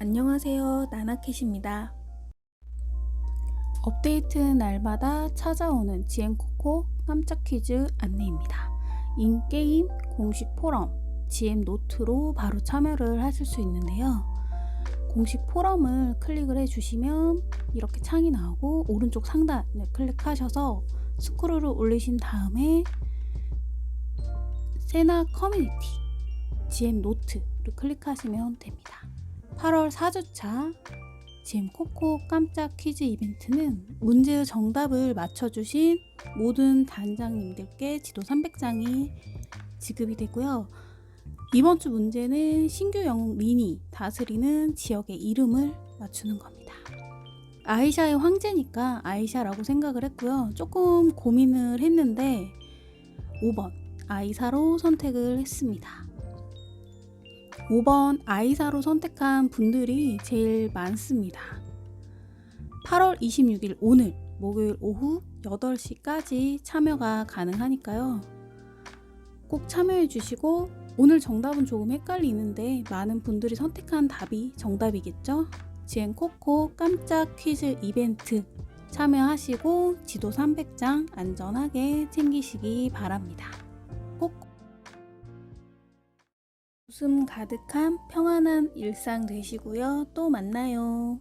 안녕하세요. 나나캣입니다. 업데이트 날마다 찾아오는 GM코코 깜짝 퀴즈 안내입니다. 인게임 공식 포럼 GM 노트로 바로 참여를 하실 수 있는데요. 공식 포럼을 클릭을 해주시면 이렇게 창이 나오고 오른쪽 상단을 클릭하셔서 스크롤을 올리신 다음에 세나 커뮤니티 GM 노트를 클릭하시면 됩니다. 8월 4주차 GM 코코 깜짝 퀴즈 이벤트는 문제의 정답을 맞춰주신 모든 단장님들께 지도 300장이 지급이 되고요. 이번 주 문제는 신규 영웅 미니 다스리는 지역의 이름을 맞추는 겁니다. 아이샤의 황제니까 아이샤라고 생각을 했고요. 조금 고민을 했는데 5번 아이사로 선택을 했습니다. 5번 아이사로 선택한 분들이 제일 많습니다. 8월 26일 오늘 목요일 오후 8시까지 참여가 가능하니까요. 꼭 참여해 주시고 오늘 정답은 조금 헷갈리는데 많은 분들이 선택한 답이 정답이겠죠? 지엔 코코 깜짝 퀴즈 이벤트 참여하시고 지도 300장 안전하게 챙기시기 바랍니다. 꼭 웃음 가득한 평안한 일상 되시고요. 또 만나요.